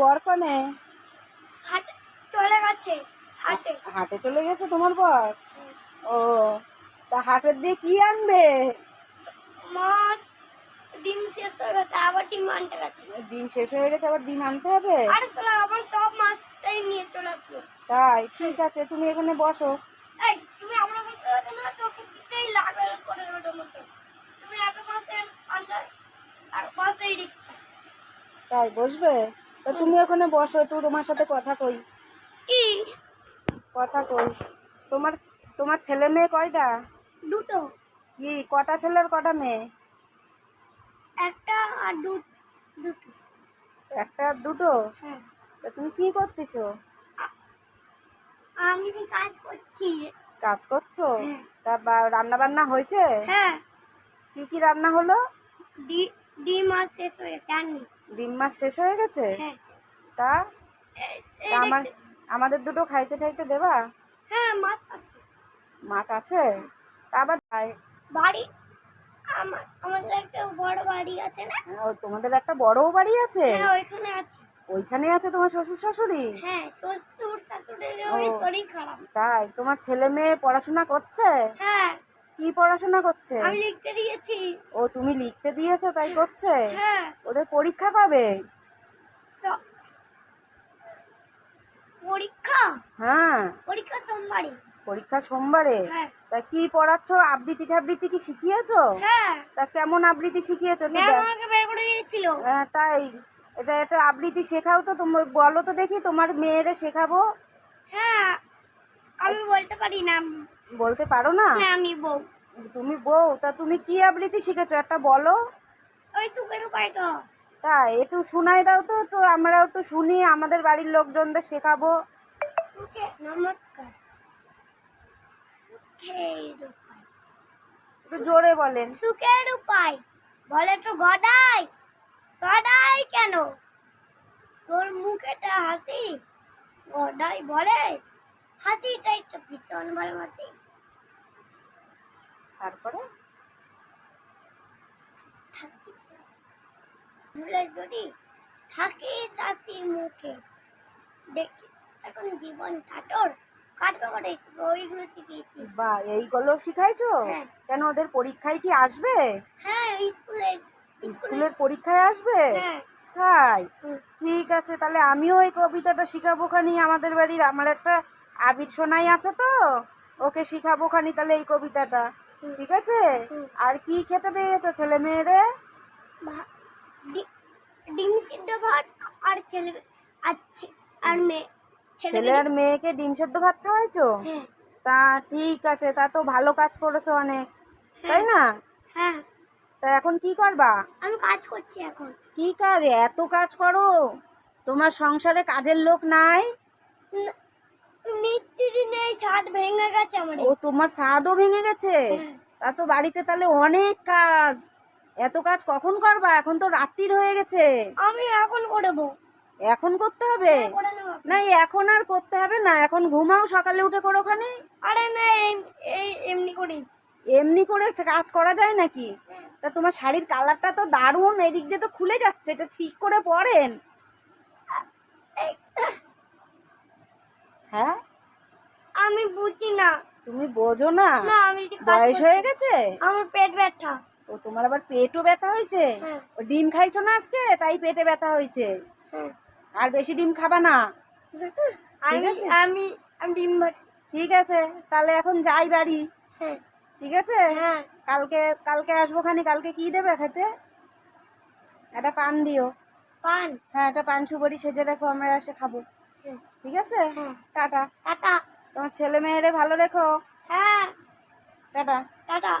বর কনে? হাটে চলে গেছে হাটে। হাটে চলে গেছে তোমার বর? ও তা হাটের দিয়ে কি আনবে? মাছ ডিম শেষ হয়ে গেছে আবার ডিম আনতে গেছে। ডিম শেষ হয়ে গেছে আবার ডিম আনতে হবে? আরে শালা আমার সব মাছটাই নিয়ে চলে আসলো। তাই ঠিক আছে তুমি এখানে বসো। এই তুমি আমরা বলতে পারছ না তো কিছুতেই লাগবে করে ওটার মতো তুমি এত আর তাই বসবে? তা তুমি ওখানে বসো একটু তোমার সাথে কথা কই। কি? কথা কই। তোমার তোমার ছেলে মেয়ে কয়টা? দুটো। কি কটা ছেলের কটা মেয়ে? একটা আর দুটো। একটা আর দুটো? হ্যাঁ। তা তুমি কি করতেছো? আমি কাজ করছি। কাজ করছ? হ্যাঁ। তা রান্না বান্না হয়েছে? হ্যাঁ। কি কি রান্না হলো? ডিম আর শেষ হয়ে নেই। ডিম মাছ শেষ হয়ে গেছে? হ্যাঁ। তা আমার আমাদের দুটো খাইতে খাইতে দেবা? হ্যাঁ মাছ আছে। মাছ আছে? তা আবার বাড়ি আমাদের একটা বড় বাড়ি আছে না? ও, তোমাদের একটা বড় বাড়ি আছে? হ্যাঁ ওইখানে আছে। ওইখানে আছে তোমার শ্বশুর শাশুড়ি হ্যাঁ শ্বশুর শাশুড়ির ওই শরীর খারাপ। তাই তোমার ছেলে মেয়ে পড়াশোনা করছে? হ্যাঁ। কি পড়াশোনা করছে? আমি লিখতে দিয়েছি। ও তুমি লিখতে দিয়েছ তাই করছে? হ্যাঁ। ওদের পরীক্ষা পাবে? পরীক্ষা? হ্যাঁ। পরীক্ষা সোমবারে। পরীক্ষা সোমবারে? হ্যাঁ। তা কি পড়াচ্ছ? আবৃত্তি টাবৃত্তি কি শিখিয়েছো? হ্যাঁ। তা কেমন আবৃত্তি শিখিয়েছো? আমাকে বের করে দিয়েছিল। হ্যাঁ, তাই। এটা একটা আবৃত্তি শেখাও তো। তুমি বলো তো দেখি তোমার মেয়েরে শেখাবো? হ্যাঁ। আমি বলতে পারি না। বলতে পারো না? না আমি বউ। তুমি বউ তা তুমি কি আবৃত্তি শিখেছো? একটা বলো। ওই সুখের উপায় তো। একটু শোনাই দাও তো একটু আমরা একটু শুনি আমাদের বাড়ির লোকজনদের শেখাবো। নমস্কার। একটু জোরে বলেন। সুখের উপায়। বলে তো গদাই। সদাই কেন? তোর মুখেটা হাসি? গদাই বলে হাসিটাই তো ভীষণ ভালো হাসি তারপরে থাকে হাসি মুখে দেখি এখন জীবন কাটর। ওইগুলো শিখিয়েছি। বা এইগুলো শিখাইছো? হ্যাঁ। কেন ওদের পরীক্ষায় কি আসবে? হ্যাঁ স্কুলে স্কুলের পরীক্ষায় আসবে? হ্যাঁ। তাই? ঠিক আছে তাহলে আমিও এই কবিতাটা শিখাবো খানি আমাদের বাড়ির। আমার একটা আবির সোনাই আছে তো? ওকে শিখাবো খানি তাহলে এই কবিতাটা। ঠিক আছে? আর কি খেতে দিয়েছ ছেলে মেয়েরে ডিম সিদ্ধ ভাত আর ছেলে আর আর মেয়ে। ছেলে আর মেয়েকে ডিম সেদ্ধ ভাত খাওয়াইছো? হ্যাঁ। তা ঠিক আছে তা তো ভালো কাজ করেছ অনেক। তাই না? হ্যাঁ। তা এখন কি করবা? আমি কাজ করছি এখন। কি কাজ? এত কাজ করো? তোমার সংসারে কাজের লোক নেই? ছাদ ভেঙে গেছে আমার। ও তোমার ছাদও ভেঙে গেছে? হ্যাঁ। তা তো বাড়িতে তাহলে অনেক কাজ। এত কাজ কখন করবা? এখন তো রাত্রির হয়ে গেছে। আমি এখন করব। এখন করতে হবে? না এখন আর করতে হবে না। এখন ঘুমাও সকালে উঠে করো ওখানে আরে না এই- এই এমনি করি। এমনি করে কাজ করা যায় নাকি? তা তোমার শাড়ির কালারটা তো দারুণ। এদিক দিয়ে তো খুলে যাচ্ছে। এটা ঠিক করে পরেন। হ্যাঁ? আমি বুঝি না। তুমি বোঝো না। না আমি যদি কাজ বয়স হয়ে গেছে? আমার পেট ব্যথা। ও তোমার আবার পেটও ব্যথা হয়েছে? হ্যাঁ। ও ডিম খাইছো না আজকে? তাই পেটে ব্যথা হয়েছে। হ্যাঁ। আর বেশি ডিম খাবা না? আমি আছে? আমি আমি ডিম ভাত। ঠিক আছে তাহলে এখন যাই বাড়ি। হ্যাঁ। ঠিক আছে? হ্যাঁ। কালকে কালকে আসব খানি। কালকে কি দেবে খেতে? একটা পান দিও। পান? হ্যাঁ একটা পান সুপারি সেজে রাখো আমরা এসে খাব। হ্যাঁ। ঠিক আছে? হ্যাঁ। টাটা। টাটা। তোমার ছেলে মেয়েরে ভালো রেখো। হ্যাঁ। টাটা। টাটা।